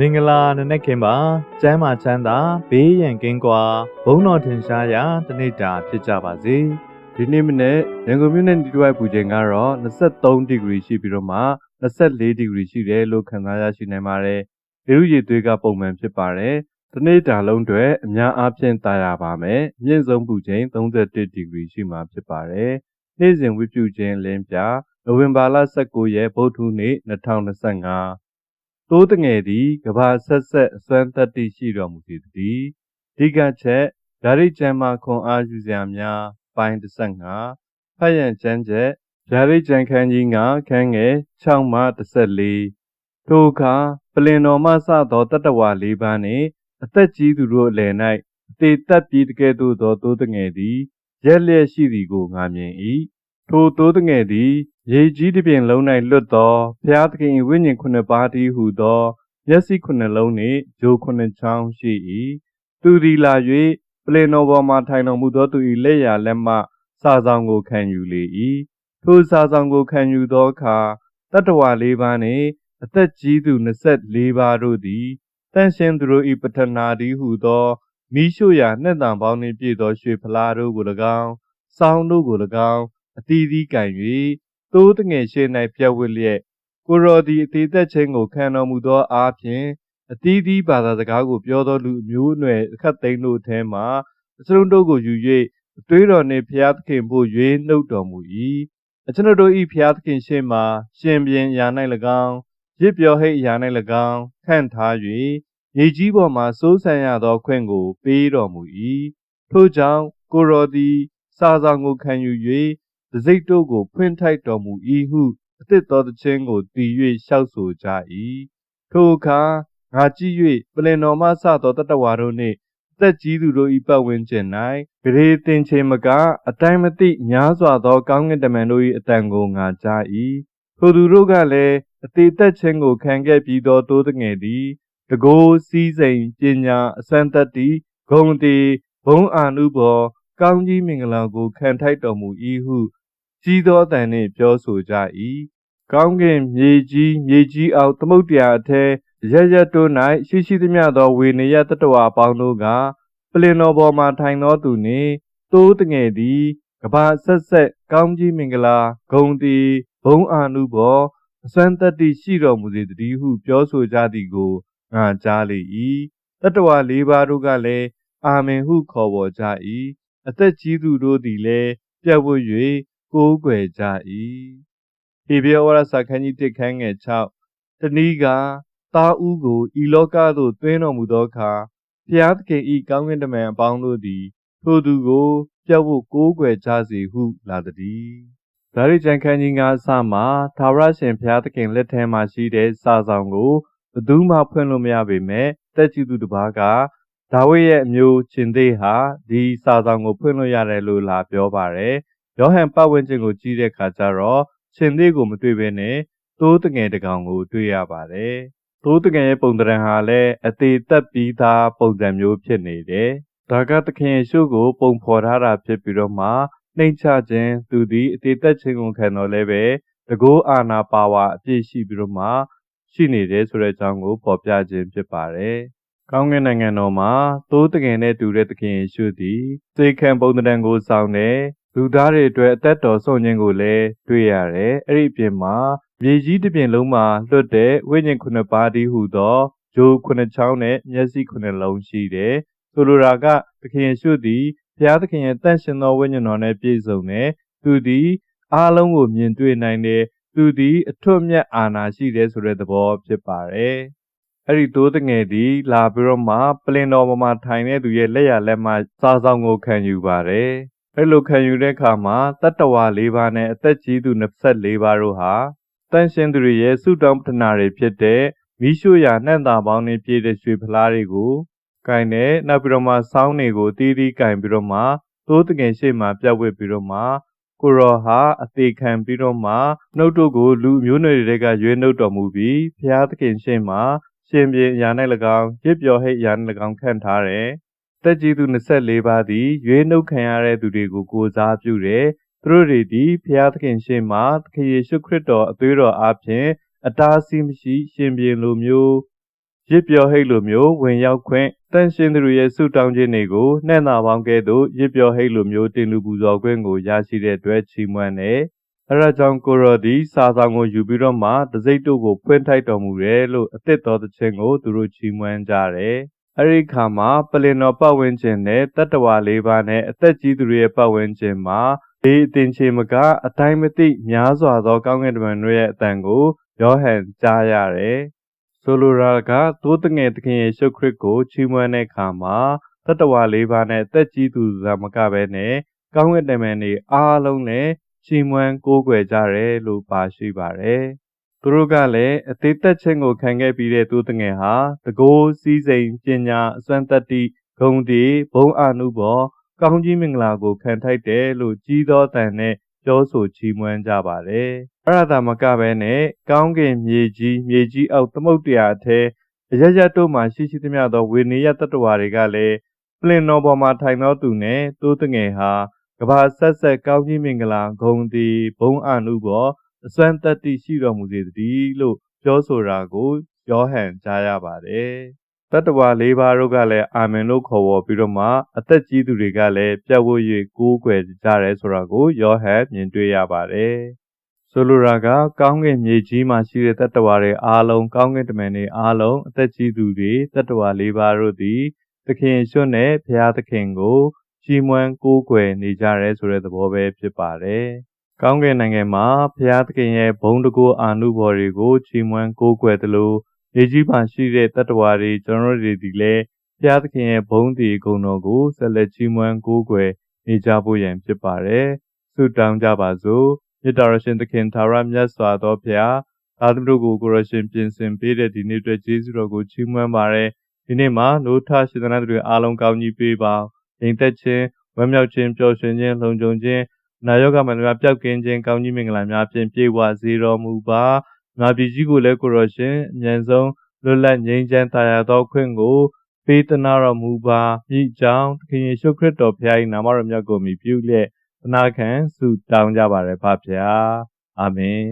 မင်္ဂလာနနက်ခင်းပါကျမ်းမာချမ်းသာဘေးရန်ကင်းကွာဘုံတော်ထင်ရှားရာတနေ့တာဖြစ်ကြပါစေဒီနေ့မနေ့ရန်ကုန်မြို့နယ်ဒီတစ်ဝိုက်ပူချိန်ကတော့23ဒီဂရီရှိပြီးတော့မှ24ဒီဂရီရှိတယ်လို့ခန့်မှန်းရရှိနိုင်ပါတယ်။လေရုရည်သွေးကပုံမှန်ဖြစ်ပါတယ်။ဒီနေ့တာလုံးတွေအများအားဖြင့်တာယာပါမယ်။မြင့်ဆုံးပူချိန်31ဒီဂရီရှိမှဖြစ်ပါတယ်။နေ့စဉ်ဝိပုချင်းလင်းပြနိုဝင်ဘာလ19ရက်ဗုဒ္ဓနေ့2025 တိုးတငယ်သည်ကဘာဆက်ဆက်အစွမ်းသက်တည်ရှိတော်မူသည်တည်းဒီကချက်ဓာရိကျမ်းမှာခွန်အားယူစရာများပိုင်း15ဖတ်ရန်ကျမ်းချက်ဓာရိကျမ်းခန်းကြီးကခန်းငယ်6မှ14ထိုအခါပလင်တော်မှစသောတတ္တဝါ၄ပါးနှင့်အသက်ကြီးသူတို့အလယ်၌အသေးသက်ပြီးတကဲ့သို့သောတိုးတငယ်သည်ရက်လျက်ရှိသည်ကိုငါမြင်၏ ထိုတိုးတငယ်သည်ရေကြီးတစ်ပြင်လုံး၌လွတ်သောဘုရားသခင်၏ဝိညာဉ်ခုနှစ်ပါးတည်းဟုသောမျက်စိခုနှစ်လုံးနှင့်ဂျိုခုနှစ်ချောင်းရှိ၏သူသည်လာ၍ပလင်တော်ပေါ်မှထိုင်တော်မူသောသူ၏လက်ရာလက်မှစာဆောင်ကိုခံယူလေ၏ထိုစာဆောင်ကိုခံယူသောအခါတတ္တဝါလေးပါးနှင့်အသက်ကြီးသူ24ပါးတို့သည်တန်ရှင်သူတို့၏ပထနာတည်းဟုသောမိရှုရာနှစ်တံပေါင်းနှင့်ပြည့်သောရွှေဖလားတို့ကို၎င်းစောင်းတို့ကို၎င်း အသီးသီးကင်၍တိုးတငယ်ရှေ့၌ပြတ်ဝစ်လျက်ကိုရော်ဒီအသေးသက်ခြင်းကိုခံတော်မူသောအားဖြင့်အသီးသီးဘာသာစကားကိုပြောသောလူအမျိုးအနွယ်အခတ်သိမ်းတို့ထဲမှအစလုံးတို့ကိုယူ၍အသွေးတော်နှင့်ဖျားသခင်ဖို့ရွေးနှုတ်တော်မူ၏အကျွန်ုပ်တို့၏ဖျားသခင်ရှေ့မှရှင်ပြန်ရာ၌၎င်းရစ်ပြောဟိတ်ရာ၌၎င်းခန့်ထား၍မြေကြီးပေါ်မှစိုးဆန်ရသောခွင့်ကိုပေးတော်မူ၏ထို့ကြောင့်ကိုရော်သည်စာဆောင်ကိုခံယူ၍ တစိတ်တို့ကို ဖွင့်ထိုက်တော်မူ၏ဟုအသစ်သောသခြင်းကိုတည်၍လျှောက်ဆိုကြ၏ထိုအခါငါကြည့်၍ပလင်တော်မှစသောတတ္တဝါတို့နှင့်အသက်ကြီးသူတို့၏ပတ်ဝန်းကျင်၌ဂရေတင်ချေမကအတိုင်းမသိများစွာသောကောင်းကင်တမန်တို့၏အတန်ကိုငါကြား၏ထိုသူတို့ကလည်းအသေးသက်ခြင်းကိုခံခဲ့ပြီးသောတိုးတငယ်သည်တကိုးစည်းစိမ်ပညာအစမ်းသက်သည့်ဂုံတီဘုံအာနုဘောကောင်းကြီးမင်္ဂလာကိုခံထိုက်တော်မူ၏ဟု ကြီးသောအတန်နှင့်ပြောဆိုကြ၏ကောင်းကင်မြေကြီးမြေကြီးအောက်သမုတ်တရားအထဲရရတို့၌ရှိရှိသမျှသောဝေနေယတတ္တဝါပေါင်းတို့ကပလင်တော်ပေါ်မှထိုင်သောသူနှင့်တိုးတငယ်သည်ကဘာဆက်ဆက်ကောင်းကြီးမင်္ဂလာဂုံတီဘုံအာနုဘောအစွမ်းတတ္တိရှိတော်မူစေတည်းဟုပြောဆိုကြသည်ကိုငါကြားလေ၏တတ္တဝါ၄ပါးတို့ကလည်းအာမင်ဟုခေါ်ပေါ်ကြ၏အသက်ကြီးသူတို့သည်လည်းပြတ်ဝတ်၍ ကိုးကွယ်ကြ၏ဟေဘရဲဝါဒစာခန်းကြီး1ခန်းငယ်6တနည်းကသားဦးကိုဤလောကသို့သွင်းတော်မူသောအခါဖျားသခင်ဤကောင်းကင်တမန်အပေါင်းတို့သည်ထိုသူကိုပြတ်ဝတ်ကိုးကွယ်ကြစေဟုလာသည်ဒါရိကျန်ခန်းကြီးကအစမှသာဝရရှင်ဖျားသခင်လက်ထဲမှာရှိတဲ့စာဆောင်ကိုဘသူမှဖွင့်လို့မရပေမဲ့တက်ကြည့်သူတစ်ပါးကဒါဝိရဲ့အမျိုးရှင်သေးဟာဒီစာဆောင်ကိုဖွင့်လို့ရတယ်လို့လာပြောပါတယ် ယောဟန်ပတ်ဝန်းကျင်ကိုကြည့်တဲ့အခါကျတော့ရှင်သေးကိုမတွေ့ဘဲနဲ့သိုးတငယ်တကောင်ကိုတွေ့ရပါတယ်သိုးတငယ်ရဲ့ပုံသဏ္ဍာန်ဟာလည်းအသေးသက်ပြီးသားပုံစံမျိုးဖြစ်နေတယ်ဒါကသခင်ယေရှုကို ပုံဖော်ထားတာဖြစ်ပြီးတော့မှနှိမ်ချခြင်းသူသည်အသေးသက်ခြင်းကိုခံတော်လဲပဲတကောအာနာပါဝါအပြည့်ရှိပြီးတော့မှရှိနေတယ်ဆိုတဲ့အကြောင်းကိုဖော်ပြခြင်းဖြစ်ပါတယ်။ကောင်းကင်နိုင်ငံတော်မှာသိုးတကယ်နဲ့တူတဲ့သခင်ယေရှုသည်သေခံပုံသဏ္ဍာန်ကိုဆောင်တယ် လူသားတွေအတွက်အသက်တော်ဆုံးခြင်းကိုလည်းတွေ့ရတယ်။အဲ့ဒီအပြင်မှာမြေကြီးတစ်ပြင်လုံးမှာလွတ်တဲ့ဝိညာဉ်ခုနှစ်ပါးတည်းဟူသောဂျိုခုနှစ်ချောင်းနဲ့မျက်စိခုနှစ်လုံးရှိတယ်။ဆိုလိုတာကသခင်ယေရှုသည်ဘုရားသခင်ရဲ့တန့်ရှင်သောဝိညာဉ်တော်နဲ့ပြည့်စုံတယ်။သူသည်အားလုံးကိုမြင်တွေ့နိုင်တယ်။သူသည်အထွတ်မြတ်အာဏာရှိတယ်ဆိုတဲ့သဘောဖြစ်ပါတယ်။အဲ့ဒီတိုးတငယ်သည်လာပြီးတော့မှပလင်တော်ပေါ်မှာထိုင်တဲ့သူရဲ့လက်ရလက်မှစာဆောင်ကိုခံယူပါတယ်။ အဲ့လိုခံယူတဲ့အခါမှာတတ္တဝါ၄ပါးနဲ့အသက်ကြီးသူ24ပါးတို့ဟာတန်ရှင်သူတွေရဲ့ဆုတောင်းပတနာတွေဖြစ်တဲ့မိရှုရာနှံ့တာပေါင်းနဲ့ပြည့်တဲ့ရွှေဖလားတွေကိုကင်တဲ့နောက်ပြီးတော့မှစောင်းတွေကိုတီးတီးကင်ပြီးတော့မှသိုးတငယ်ရှိမှပြတ်ဝစ်ပြီးတော့မှကိုရောဟာအသေးခံပြီးတော့မှနှုတ်တို့ကိုလူမျိုးနွယ်တွေကရွေးနှုတ်တော်မူပြီးဘုရားသခင်ရှေ့မှာရှင်ပြန်ရာ၌၎င်းရစ်ပြော်ဟိတ်ရာ၌၎င်းခန့်ထားတယ် တက်ကြီးသူ24ပါးသည်ရွေးနှုတ်ခံရတဲ့သူတွေကိုကိုစားပြုတယ်သူတို့တွေသည်ဘုရားသခင်ရှေ့မှာသခင်ယေရှုခရစ်တော်အသွေးတော်အားဖြင့်အတားအဆီးမရှိ ရှင်ပြန်လိုမျိုးရစ်ပျော်ဟိတ်လိုမျိုးဝင်ရောက်ခွင့်တန်ရှင်သူတွေရဲ့ဆုတောင်းခြင်းတွေကိုနှဲ့နာပေါင်းကဲ့သို့ရစ်ပျော်ဟိတ်လိုမျိုးတင်လူပူဇော်ခွင့်ကိုရရှိတဲ့အတွက်ချီးမွမ်းတယ်။အဲဒါကြောင့်ကိုရော်ဒီစာဆောင်ကိုယူပြီးတော့မှတစိမ့်တို့ကိုဖွင့်ထိုက်တော်မူတယ်လို့အသစ်တော်သခြင်းကိုသူတို့ချီးမွမ်းကြတယ်။ အဲဒီခါမှာပလင်တော်ပတ်ဝန်းကျင်နဲ့တတ္တဝါလေးပါးနဲ့အသက်ကြီးသူတွေရဲ့ပတ်ဝန်းကျင်မှာဒီအတင်ချေမကအတိုင်းမသိများစွာသောကောင်းကင်တမန်တို့ရဲ့အတန်ကိုယောဟန်ကြားရတယ်။ဆိုလိုတာကသိုးတငယ်သခင်ယေရှုခရစ်ကိုချီးမွမ်းတဲ့အခါမှာတတ္တဝါလေးပါးနဲ့အသက်ကြီးသူသာမကပဲနဲ့ကောင်းကင်တမန်တွေအားလုံးနဲ့ချီးမွမ်းကိုးကွယ်ကြတယ်လို့ပါရှိပါတယ်။ သူတို့ကလည်းအသေးသက်ခြင်းကိုခံခဲ့ပြီးတဲ့သူတငယ်ဟာတကိုးစည်းစိမ်ပညာအစွမ်းတတ္တိဂုံတီဘုံအာနုဘောကောင်းကြီးမင်္ဂလာကိုခံထိုက်တယ်လို့ကြီးသောတန်နဲ့ပြောဆိုချီးမွမ်းကြပါတယ်။အဲ့ဒါသာမကပဲနဲ့ကောင်းကင်မြေကြီးမြေကြီးအောက်သမုတ်တရားအထဲအရရတို့မှရှိရှိသမျှသောဝေနေယတတ္တဝါတွေကလည်းပလင်တော်ပေါ်မှာထိုင်သောသူနဲ့တိုးတငယ်ဟာကဘာဆက်ဆက်ကောင်းကြီးမင်္ဂလာဂုံတီဘုံအာနုဘော အစွမ်းတတ္တိရှိတော်မူစေတည်းလို့ပြောဆိုတာကိုယောဟန်ကြားရပါတယ်။တတ္တဝါ၄ပါးတို့ကလည်းအာမင်လို့ခေါ်ဝေါ်ပြီးတော့မှအသက်ကြီးသူတွေကလည်းပြတ်ဝတ်၍ကိုးကွယ်ကြတယ်ဆိုတာကိုယောဟန်မြင်တွေ့ရပါတယ်။ဆိုလိုတာကကောင်းကင်မြေကြီးမှာရှိတဲ့တတ္တဝါတွေအားလုံးကောင်းကင်တမန်တွေအားလုံးအသက်ကြီးသူတွေတတ္တဝါ၄ပါးတို့သည်သခင်ရွှတ်နဲ့ဘုရားသခင်ကိုချီးမွမ်းကိုးကွယ်နေကြရဲဆိုတဲ့သဘောပဲဖြစ်ပါတယ်။ ကောင်းကင်နိုင်ငံမှာဘုရားသခင်ရဲ့ဘုန်းတကူအာနုဘော်တွေကိုချီးမွမ်းကိုးကွယ်သလိုမြေကြီးမှာရှိတဲ့တတ္တဝါတွေကျွန်တော်တို့ဒီလည်းဘုရားသခင်ရဲ့ဘုန်းတည်ဂုဏ်တော်ကိုဆက်လက်ချီးမွမ်းကိုးကွယ်နေကြဖို့ရန်ဖြစ်ပါတယ်။ဆုတောင်းကြပါစို့။မြတ်တော်ရှင်သခင်သာရမြတ်စွာသောဘုရားသားသမီးတို့ကိုကိုရရှင်ပြင်ဆင်ပေးတဲ့ဒီနေ့အတွက်ကျေးဇူးတော်ကိုချီးမွမ်းပါရယ်။ဒီနေ့မှာနိုးထရှင်သနာတွေအားလုံးကောင်းကြီးပေးပါ။ညီသက်ခြင်းဝမ်းမြောက်ခြင်းပျော်ရွှင်ခြင်းလုံခြုံခြင်း နာယောဂမန္တရာပျောက်ကင်းခြင်းကောင်းကြီးမင်္ဂလာများဖြင့်ပြည့်ဝစေတော်မူပါ။ငါပြည်ကြီးကိုလည်းကိုရောရှင်အမြန်ဆုံးလွတ်လပ်ငြိမ်းချမ်းသာယာသောခွင့်ကိုပေးသနာတော်မူပါမိကြောင်းသခင်ယေရှုခရစ်တော်ဖခင်၏နာမတော်မြတ်ကိုမြည်ပြုလျက်သနာခံဆုတောင်းကြပါရယ်ဖဖျားအာမင်